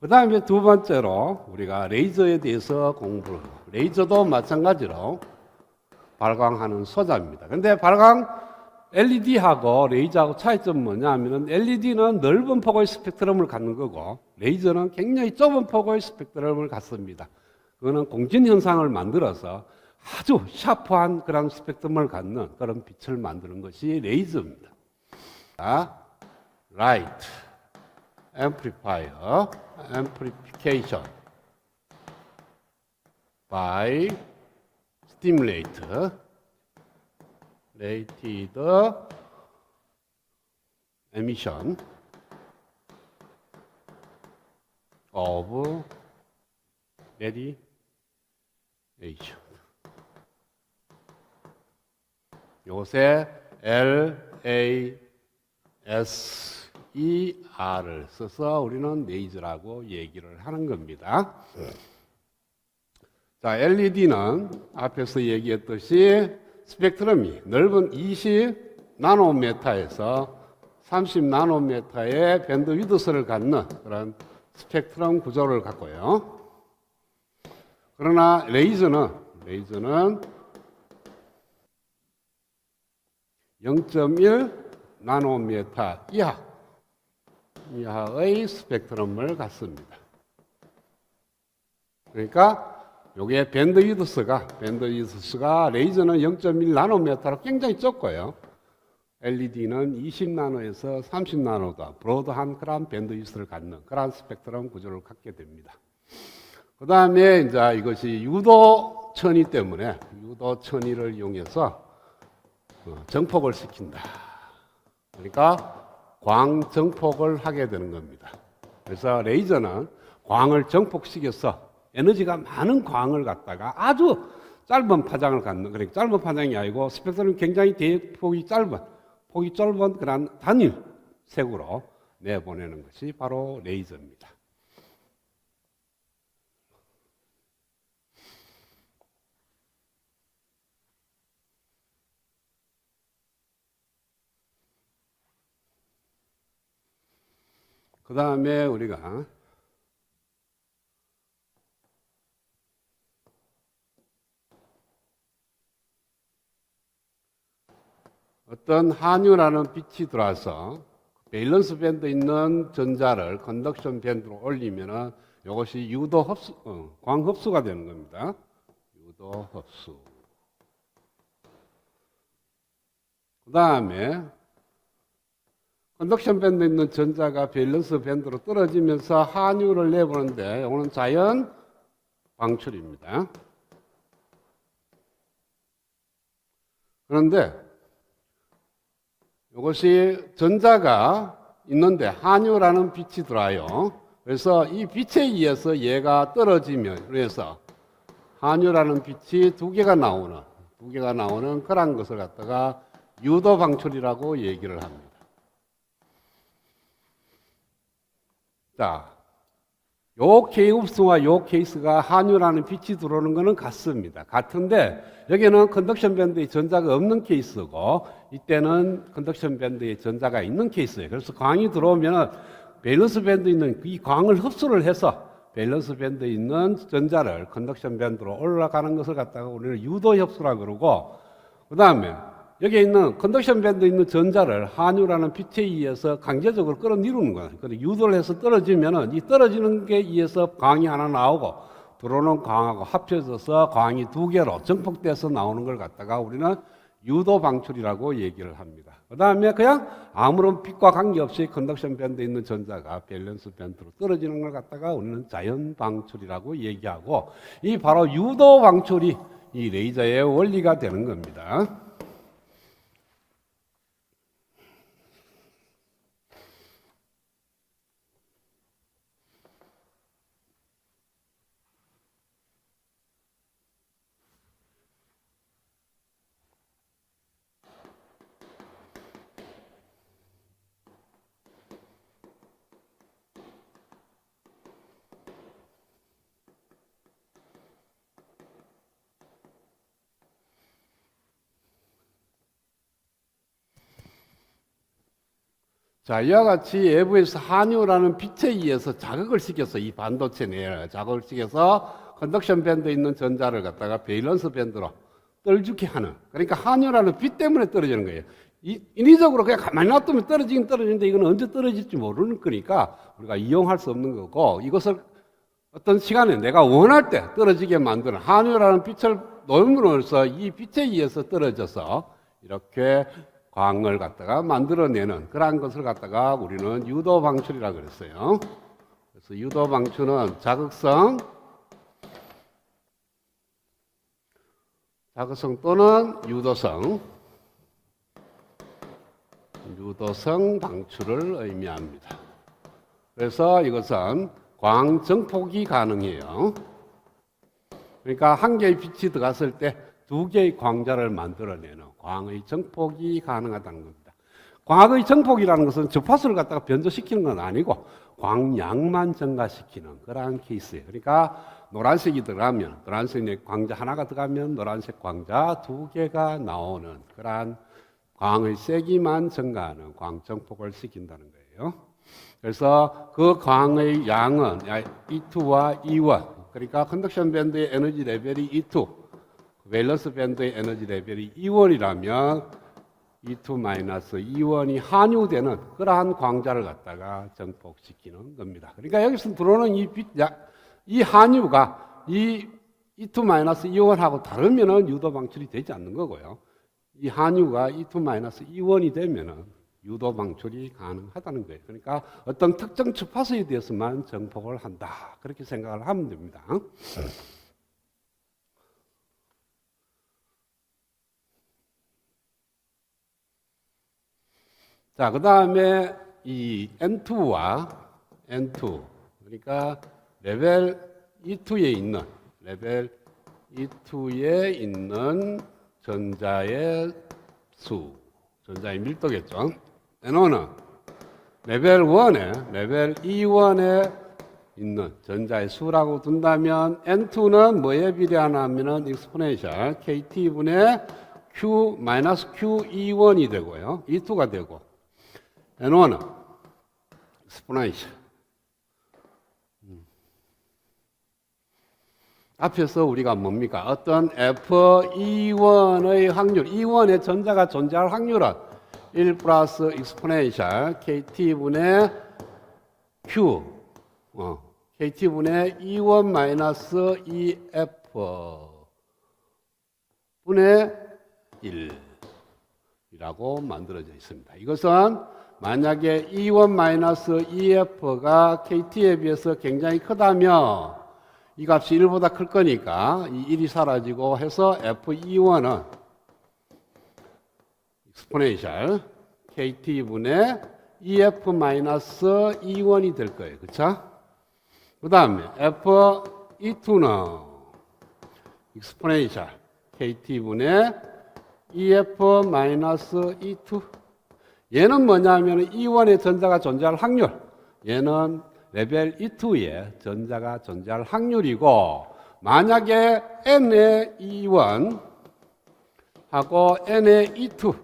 그 다음에 두 번째로 우리가 레이저에 대해서 공부를, 레이저도 마찬가지로 발광하는 소자입니다. 근데 발광 LED하고 레이저하고 차이점은 뭐냐 하면은 LED는 넓은 폭의 스펙트럼을 갖는 거고 레이저는 굉장히 좁은 폭의 스펙트럼을 갖습니다. 그거는 공진 현상을 만들어서 아주 샤프한 그런 스펙트럼을 갖는 그런 빛을 만드는 것이 레이저입니다. 자, 라이트, 앰플리파이어, amplification by stimulator rated emission of radiation. 요새 L E R을 써서 우리는 레이저라고 얘기를 하는 겁니다. 자, LED는 앞에서 얘기했듯이 스펙트럼이 넓은 20 나노메타에서 30 나노메타의 밴드 위드스를 갖는 그런 스펙트럼 구조를 갖고요. 그러나 레이저는 레이저는 0.1 나노미터 이하 이하의 스펙트럼을 갖습니다. 그러니까 요게 밴드 위드스가 밴드 위드스가 레이저는 0.1 나노미터로 굉장히 적고요. LED는 20 나노에서 30 나노다 브로드한 그런 밴드 위드스를 갖는 그런 스펙트럼 구조를 갖게 됩니다. 그 다음에 이제 이것이 유도 천이 때문에 유도 천이를 이용해서 어, 정폭을 시킨다. 그러니까 광 정폭을 하게 되는 겁니다. 그래서 레이저는 광을 정폭시켜서 에너지가 많은 광을 갖다가 아주 짧은 파장을 갖는 그러니까 짧은 파장이 아니고 스펙트럼이 굉장히 대폭이 짧은 폭이 짧은 그런 단일 색으로 내보내는 것이 바로 레이저입니다. 그 다음에 우리가 어떤 한유라는 빛이 들어와서 밸런스 밴드 있는 전자를 컨덕션 밴드로 올리면은 이것이 유도 흡수, 어, 광 흡수가 되는 겁니다. 유도 흡수. 그 다음에 컨덕션 밴드 있는 전자가 밸런스 밴드로 떨어지면서 한유를 내보는데 이거는 자연 방출입니다. 그런데 이것이 전자가 있는데 한유라는 빛이 들어와요. 그래서 이 빛에 의해서 얘가 떨어지면 그래서 한유라는 빛이 두 개가 나오는 두 개가 나오는 그런 것을 갖다가 유도 방출이라고 얘기를 합니다. 자, 요 케이스와 요 케이스가 한유라는 빛이 들어오는 것은 같습니다. 같은데 여기는 컨덕션 밴드의 전자가 없는 케이스고 이때는 컨덕션 밴드의 전자가 있는 케이스예요. 그래서 광이 들어오면 밸런스 밴드 있는 이 광을 흡수를 해서 밸런스 밴드에 있는 전자를 컨덕션 밴드로 올라가는 것을 갖다가 우리는 유도 협수라 그러고 그 다음에 여기에 있는 컨덕션 밴드에 있는 전자를 한유라는 빛에 의해서 강제적으로 끌어내리는 거예요. 근데 유도를 해서 떨어지면은 이 떨어지는 게 의해서 광이 하나 나오고 들어오는 광하고 합쳐져서 광이 두 개로 정폭돼서 나오는 걸 갖다가 우리는 유도 방출이라고 얘기를 합니다. 그 다음에 그냥 아무런 빛과 관계없이 컨덕션 밴드에 있는 전자가 밸런스 밴드로 떨어지는 걸 갖다가 우리는 자연 방출이라고 얘기하고 이 바로 유도 방출이 이 레이저의 원리가 되는 겁니다. 자, 이와 같이 외부에서 한유라는 빛에 의해서 자극을 시켜서 이 반도체 내에 자극을 시켜서 컨덕션 밴드에 있는 전자를 갖다가 베일런스 밴드로 떨주게 하는. 그러니까 한유라는 빛 때문에 떨어지는 거예요. 이, 인위적으로 그냥 가만히 놔두면 떨어지긴 떨어지는데 이건 언제 떨어질지 모르는 거니까 우리가 이용할 수 없는 거고 이것을 어떤 시간에 내가 원할 때 떨어지게 만드는 한유라는 빛을 놓음으로써 이 빛에 의해서 떨어져서 이렇게 광을 갖다가 만들어내는 그러한 것을 갖다가 우리는 유도 방출이라고 그랬어요. 그래서 유도 방출은 자극성, 자극성 또는 유도성, 유도성 방출을 의미합니다. 그래서 이것은 광 정폭이 가능해요. 그러니까 한 개의 빛이 들어갔을 때 두 개의 광자를 만들어내는 광의 정폭이 가능하다는 겁니다. 광의 정폭이라는 것은 주파수를 갖다가 변조시키는 건 아니고 광량만 증가시키는 그러한 케이스예요. 그러니까 노란색이 들어가면 노란색 광자 하나가 들어가면 노란색 광자 두 개가 나오는 그러한 광의 세기만 증가하는 광정폭을 시킨다는 거예요. 그래서 그 광의 양은 E2와 E1 그러니까 컨덕션 밴드의 에너지 레벨이 E2 밸런스 밴드의 에너지 레벨이 E1이라면 E2-E1이 한유되는 그러한 광자를 갖다가 정폭시키는 겁니다. 그러니까 여기서 들어오는 이 빛, 이 한유가 이 E2-E1하고 다르면은 유도 방출이 되지 않는 거고요. 이 한유가 E2-E1이 되면은 유도 방출이 가능하다는 거예요. 그러니까 어떤 특정 주파수에 대해서만 정폭을 한다. 그렇게 생각을 하면 됩니다. 자, 그 다음에 이 N2와 N2, 그러니까 레벨 E2에 있는, 레벨 E2에 있는 전자의 수, 전자의 밀도겠죠. N1은 레벨 1에, 레벨 E1에 있는 전자의 수라고 둔다면 N2는 뭐에 비례하나 하면은 익스포넨셜 KT분의 Q 마이너스 QE1이 되고요. E2가 되고 N1은 익스포넨셜 앞에서 우리가 뭡니까? 어떤 F2,1의 확률, E1의 전자가 존재할 확률은 1 플러스 익스포넨셜 KT분의 Q, 어, KT분의 E1 마이너스 EF 분의 1이라고 만들어져 있습니다. 이것은 만약에 E1 마이너스 EF가 KT에 비해서 굉장히 크다면 이 값이 1보다 클 거니까 이 1이 사라지고 해서 F21은 익스포넨셜 KT분의 EF-E1이 될 거예요. 그쵸? 그 다음에 F22는 익스포넨셜 KT분의 EF-E2 얘는 뭐냐면 E1의 전자가 존재할 확률. 얘는 레벨 E2에 전자가 존재할 확률이고 만약에 N의 E1 하고 N의 E2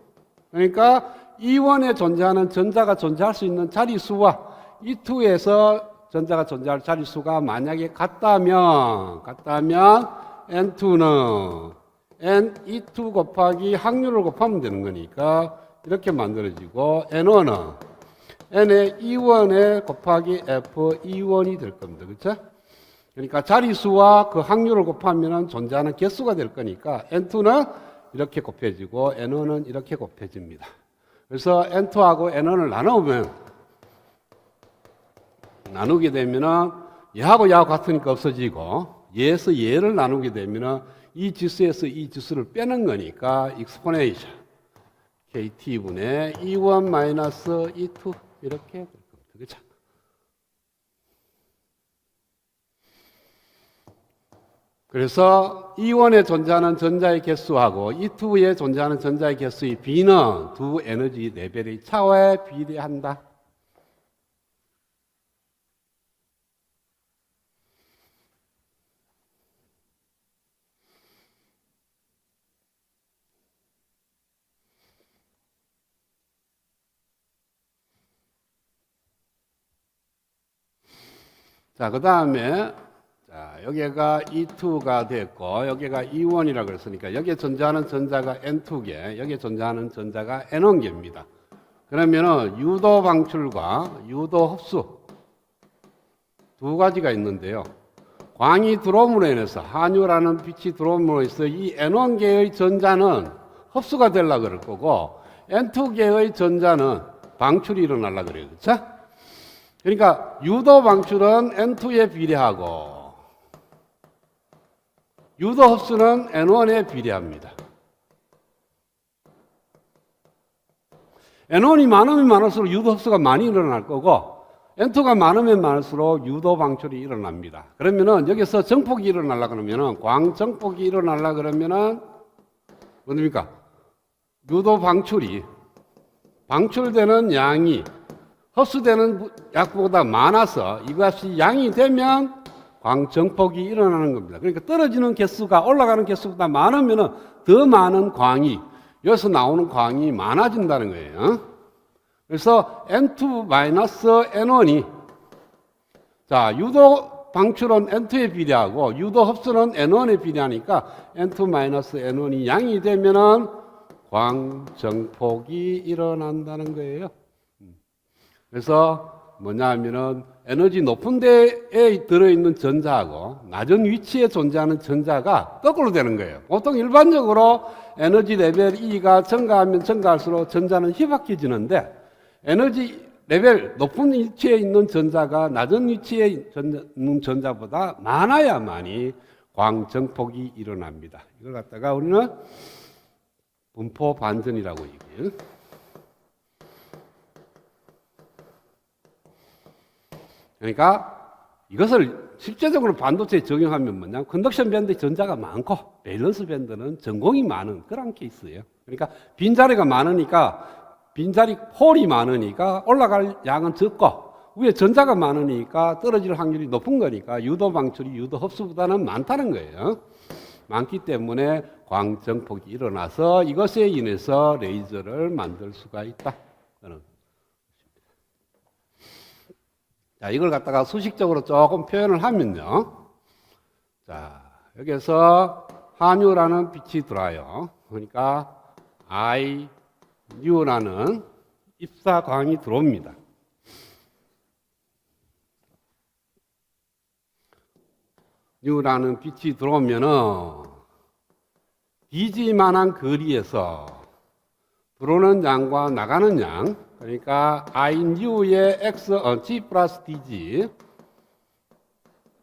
그러니까 E1에 존재하는 전자가 존재할 수 있는 자리수와 E2에서 전자가 존재할 자리수가 만약에 같다면 같다면 N2는 N2 곱하기 확률을 곱하면 되는 거니까 이렇게 만들어지고 N1은 n의 E1에 곱하기 F2원이 될 겁니다. 그렇죠? 그러니까 자리수와 그 확률을 곱하면 존재하는 개수가 될 거니까 N2는 이렇게 곱해지고 N1은 이렇게 곱해집니다. 그래서 N2하고 N1을 나누면 나누게 되면은 얘하고 얘하고 같으니까 없어지고 얘에서 얘를 나누게 되면은 이 지수에서 이 지수를 빼는 거니까 익스포네이션 KT분의 E1 마이너스 E2 이렇게. 그렇죠? 그래서 E1에 존재하는 전자의 개수하고 E2에 존재하는 전자의 개수의 B는 두 에너지 레벨의 차에 비례한다. 자, 그 다음에, 자, 여기가 E2가 됐고, 여기가 E1이라고 그랬으니까, 여기에 존재하는 전자가 N2개, 여기에 존재하는 전자가 N1개입니다. 그러면은, 유도 방출과 유도 흡수, 두 가지가 있는데요. 광이 들어옴으로 인해서, 한유라는 빛이 들어옴으로 인해서 이 N1개의 전자는 흡수가 되려고 그럴 거고, N2개의 전자는 방출이 일어나려고 그래요. 그렇죠? 그러니까 유도 방출은 N2에 비례하고 유도 흡수는 N1에 비례합니다. N1이 많으면 많을수록 유도 흡수가 많이 일어날 거고 N2가 많으면 많을수록 유도 방출이 일어납니다. 그러면은 여기서 정폭이 일어나려 그러면은 광 정폭이 일어나려 그러면은 뭡니까? 유도 방출이 방출되는 양이 흡수되는 약보다 많아서 이것이 양이 되면 광정폭이 일어나는 겁니다. 그러니까 떨어지는 개수가 올라가는 개수보다 많으면 더 많은 광이 여기서 나오는 광이 많아진다는 거예요. 그래서 N2-N1이 자 유도 방출은 N2에 비례하고 유도 흡수는 N1에 비례하니까 N2-N1이 양이 되면은 광정폭이 일어난다는 거예요. 그래서 뭐냐 하면은 에너지 높은 데에 들어있는 전자하고 낮은 위치에 존재하는 전자가 거꾸로 되는 거예요. 보통 일반적으로 에너지 레벨 E가 증가하면 증가할수록 전자는 희박해지는데 에너지 레벨 높은 위치에 있는 전자가 낮은 위치에 있는 전자보다 많아야만이 광정폭이 일어납니다. 이걸 갖다가 우리는 분포 반전이라고 얘기해요. 그러니까 이것을 실제적으로 반도체에 적용하면 뭐냐 컨덕션 밴드 전자가 많고 밸런스 밴드는 전공이 많은 그런 케이스예요. 그러니까 빈자리가 많으니까 빈자리 홀이 많으니까 올라갈 양은 적고 위에 전자가 많으니까 떨어질 확률이 높은 거니까 유도 방출이 유도 흡수보다는 많다는 거예요. 많기 때문에 광정폭이 일어나서 이것에 인해서 레이저를 만들 수가 있다. 저는 자, 이걸 갖다가 수식적으로 조금 표현을 하면요. 자, 여기서 한유라는 빛이 들어와요. 그러니까 I, U라는 입사광이 들어옵니다. U라는 빛이 들어오면은 디지만한 거리에서 들어오는 양과 나가는 양, 그러니까 I new의 x 어, g 플러스 dg.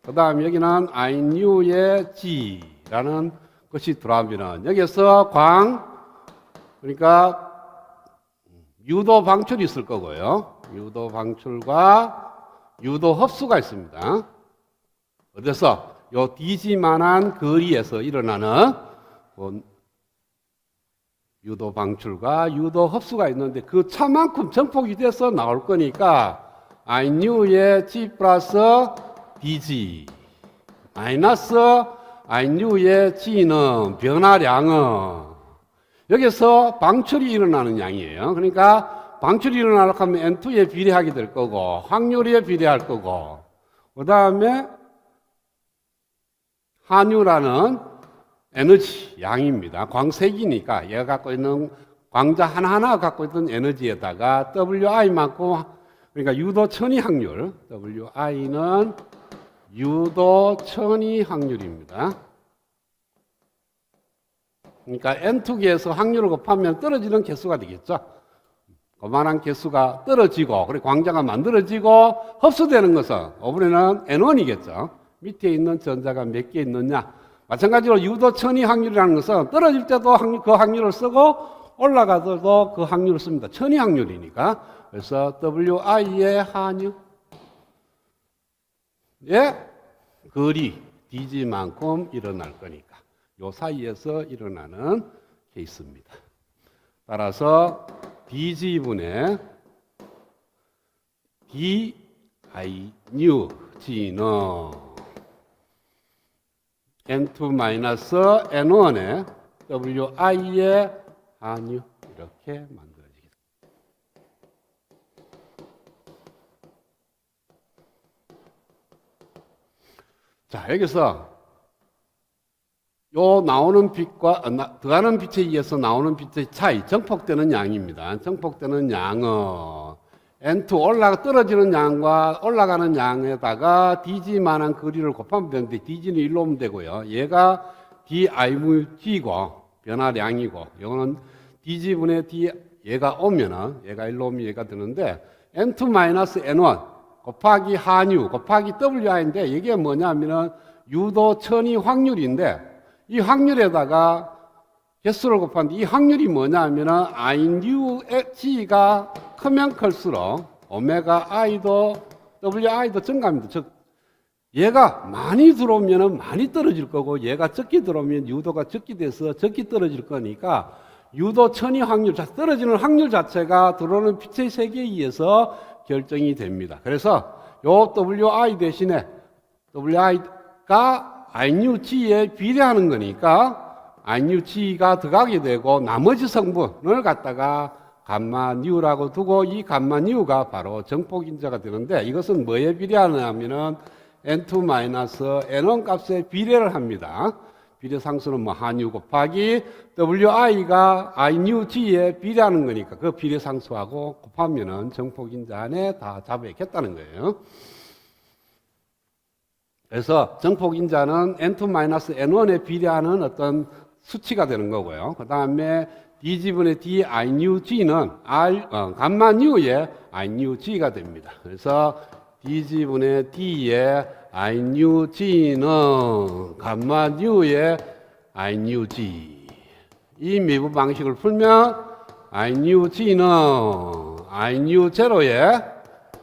그 다음 여기는 I new의 g라는 것이 들어가면은 여기서 광 그러니까 유도 방출이 있을 거고요. 유도 방출과 유도 흡수가 있습니다. 어디서 요 dg만한 거리에서 일어나는 그 유도 방출과 유도 흡수가 있는데 그 차만큼 정폭이 돼서 나올 거니까 I knew의 G 플러스 DG 마이너스 I knew의 G는 변화량은 여기서 방출이 일어나는 양이에요. 그러니까 방출이 일어나려고 하면 N2에 비례하게 될 거고 확률에 비례할 거고 그 다음에 한유라는 에너지 양입니다. 광색이니까 얘가 갖고 있는 광자 하나하나 갖고 있는 에너지에다가 WI만큼 그러니까 유도 천이 확률 WI는 유도 천이 확률입니다. 그러니까 N2개에서 확률을 곱하면 떨어지는 개수가 되겠죠. 그만한 개수가 떨어지고 그리고 광자가 만들어지고 흡수되는 것은 이번에는 N1이겠죠. 밑에 있는 전자가 몇 개 있느냐 마찬가지로 유도 천이 확률이라는 것은 떨어질 때도 확률, 그 확률을 쓰고 올라가서도 그 확률을 씁니다. 천이 확률이니까. 그래서 WI의 한유. 예? 거리, DG만큼 일어날 거니까. 요 사이에서 일어나는 케이스입니다. 따라서 DG분의 DI new G는 N2-N1의 WI의 한유 이렇게 만들어지겠습니다. 자, 여기서 요 나오는 빛과 어, 나- 들어가는 빛에 의해서 나오는 빛의 차이, 정폭되는 양입니다. 정폭되는 양은 N2 올라가 떨어지는 양과 올라가는 양에다가 DG만한 거리를 곱하면 되는데 DG는 일로 오면 되고요. 얘가 DIVG고 변화량이고 이거는 DG분의 D 얘가 오면은 얘가 일로 오면 얘가 되는데 N2-N1 곱하기 한유 곱하기 WI인데 이게 뭐냐면은 유도 천이 확률인데 이 확률에다가 개수를 곱하는데 이 확률이 뭐냐면은 IUG가 크면 클수록 오메가 I도 WI도 증가합니다. 즉 얘가 많이 들어오면은 많이 떨어질 거고 얘가 적게 들어오면 유도가 적게 돼서 적게 떨어질 거니까 유도 천이 확률, 자, 떨어지는 확률 자체가 들어오는 빛의 세계에 의해서 결정이 됩니다. 그래서 요 WI 대신에 WI가 IUG에 비례하는 거니까 IUG가 들어가게 되고 나머지 성분을 갖다가 감마 뉴라고 두고 이 감마 뉴가 바로 정폭인자가 되는데 이것은 뭐에 비례하냐면은 N2-N1 값에 비례를 합니다. 비례 상수는 뭐 한유 곱하기 WI가 IUG에 비례하는 거니까 그 비례 상수하고 곱하면은 정폭인자 안에 다 잡아야겠다는 거예요. 그래서 정폭인자는 N2-N1에 비례하는 어떤 수치가 되는 거고요. 그 다음에 D지분의 D IUG는 R, 어, 감마 뉴의 IUG가 됩니다. 그래서 D지분의 D의 IUG는 감마 뉴의 IUG. 이 미분 방식을 풀면 IUG는 IU0의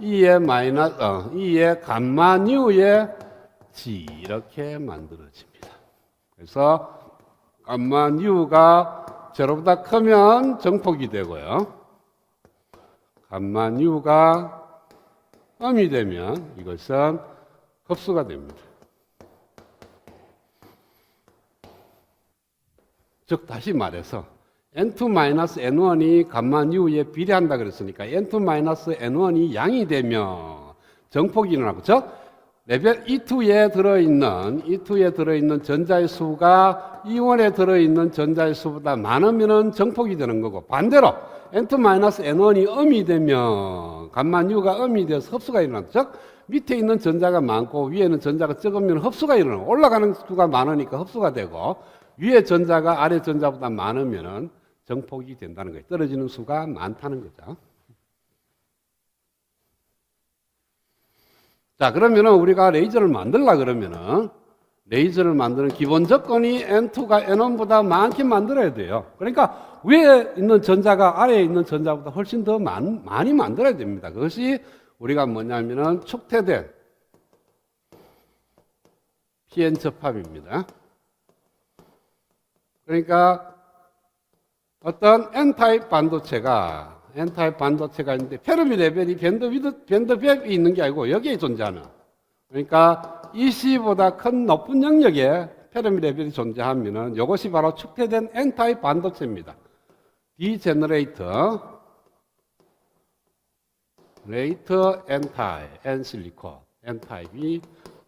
2의 마이너스, 어, 2의 감마 뉴의 G 이렇게 만들어집니다. 그래서 감마 뉴가 제로보다 크면 정폭이 되고요. 감마 뉴가 음이 되면 이것은 흡수가 됩니다. 즉 다시 말해서 N2-N1이 감마 뉴에 비례한다 그랬으니까 N2-N1이 양이 되면 정폭이 일어나고 즉 레벨 E2에 들어있는 E2에 들어있는 전자의 수가 E1에 들어있는 전자의 수보다 많으면 정폭이 되는 거고 반대로 N2-N1이 음이 되면 감마 뉴가 음이 돼서 흡수가 일어난다. 즉 밑에 있는 전자가 많고 위에는 전자가 적으면 흡수가 일어나고 올라가는 수가 많으니까 흡수가 되고 위에 전자가 아래 전자보다 많으면 정폭이 된다는 거예요. 떨어지는 수가 많다는 거죠. 자, 그러면은 우리가 레이저를 만들라 그러면은 레이저를 만드는 기본 조건이 N2가 N1보다 많게 만들어야 돼요. 그러니까 위에 있는 전자가 아래에 있는 전자보다 훨씬 더 많, 많이 만들어야 됩니다. 그것이 우리가 뭐냐면은 축태된 PN 접합입니다. 그러니까 어떤 N타입 반도체가 N타입 반도체가 있는데 페르미 레벨이 밴드 위드 밴드 갭이 있는 게 아니고 여기에 존재하는 그러니까 EC보다 큰 높은 영역에 페르미 레벨이 존재하면은 이것이 바로 축태된 N타입 반도체입니다. 디제너레이터 레이터 N타입, N실리콘, N타입이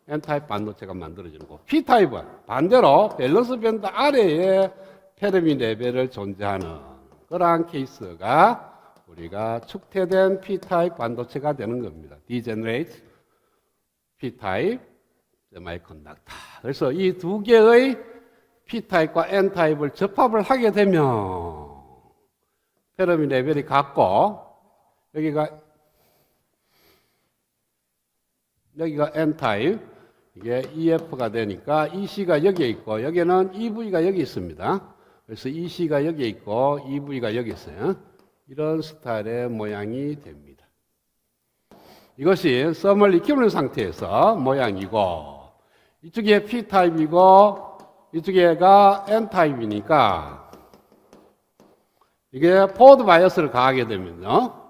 N타입 반도체가 만들어지는 거고 P타입은 반대로 밸런스 밴드 아래에 페르미 레벨을 존재하는 그러한 케이스가 우리가 축태된 P타입 반도체가 되는 겁니다. 디제너레이트 P타입 세마이컨덕터. 그래서 이 두 개의 P타입과 N타입을 접합을 하게 되면 페르미 레벨이 같고 여기가 여기가 N타입 이게 EF가 되니까 EC가 여기에 있고 여기는 EV가 여기 있습니다. 그래서 EC가 여기에 있고 EV가 여기 있어요. 이런 스타일의 모양이 됩니다. 이것이 썸을 익히는 상태에서 모양이고 이쪽에 P타입이고 이쪽에가 N타입이니까 이게 포드 바이어스를 가하게 되면요.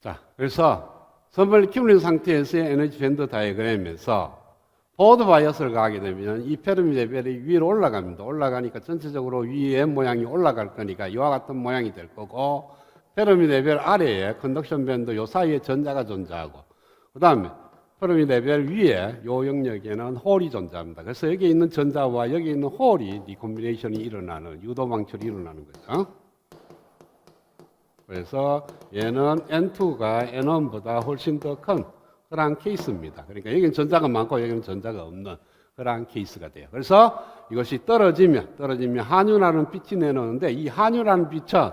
자, 그래서 선발 키우는 상태에서의 에너지 밴드 다이어그램에서 보드 바이어스를 가하게 되면 이 페르미 레벨이 위로 올라갑니다. 올라가니까 전체적으로 위에 모양이 올라갈 거니까 이와 같은 모양이 될 거고 페르미 레벨 아래에 컨덕션 밴드 요 사이에 전자가 존재하고 그 다음에 페르미 레벨 위에 요 영역에는 홀이 존재합니다. 그래서 여기 있는 전자와 여기 있는 홀이 리콤비네이션이 일어나는 유도 방출이 일어나는 거죠. 그래서 얘는 N2가 N1보다 훨씬 더큰 그러한 케이스입니다. 그러니까 여기는 전자가 많고 여기는 전자가 없는 그러한 케이스가 돼요. 그래서 이것이 떨어지면 떨어지면 한유라는 빛이 내놓는데 이 한유라는 빛은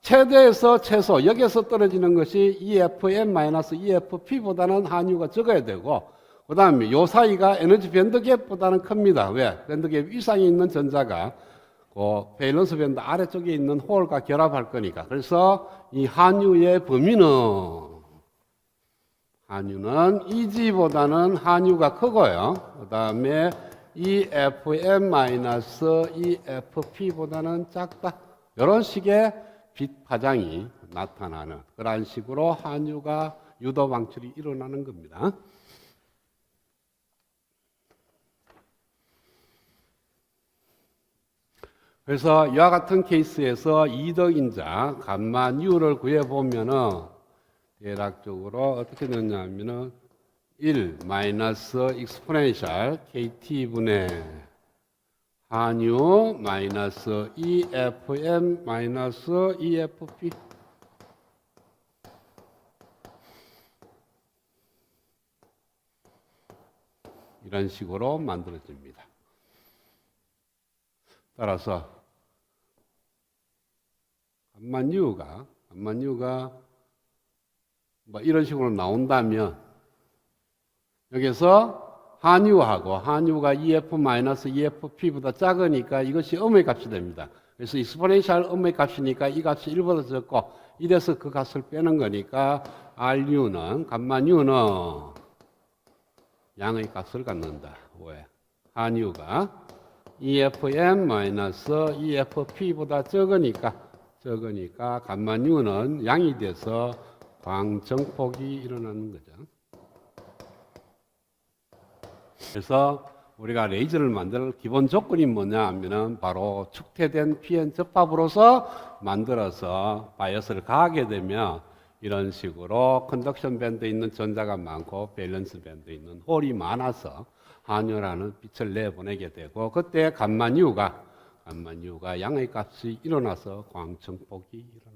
최대에서 최소 여기에서 떨어지는 것이 EFM-EFP보다는 한유가 적어야 되고 그 다음에 요 사이가 에너지 밴드 갭보다는 큽니다. 왜? 밴드 갭 이상에 있는 전자가 그 밸런스 밴드 아래쪽에 있는 홀과 결합할 거니까. 그래서 이 한유의 범위는 한유는 EG보다는 한유가 크고요. 그 다음에 EFM-EFP보다는 작다. 이런 식의 빛 파장이 나타나는 그러한 식으로 한유가 유도 방출이 일어나는 겁니다. 그래서 이와 같은 케이스에서 이덕인자 감마 U를 구해보면은 대략적으로 어떻게 되냐면은 1 마이너스 익스포넨셜 KT분의 한유 마이너스 EFM 마이너스 EFP 이런 식으로 만들어집니다. 따라서 감만유가 감만유가 뭐 이런 식으로 나온다면 여기서 한유하고 한유가 EF-EFP보다 작으니까 이것이 음의 값이 됩니다. 그래서 익스포넨셜 음의 값이니까 이 값이 1보다 적고 이래서 그 값을 빼는 거니까 RU는 감만유는 양의 값을 갖는다. 왜? 한유가 EFM-EFP보다 적으니까 적으니까 감만유는 양이 돼서 광정폭이 일어나는 거죠. 그래서 우리가 레이저를 만들 기본 조건이 뭐냐 하면은 바로 축태된 PN 접합으로서 만들어서 바이어스를 가하게 되면 이런 식으로 컨덕션 밴드 있는 전자가 많고 밸런스 밴드 있는 홀이 많아서 한유라는 빛을 내보내게 되고 그때 감만유가 감만유가 양의 값이 일어나서 광청폭이 일어납니다.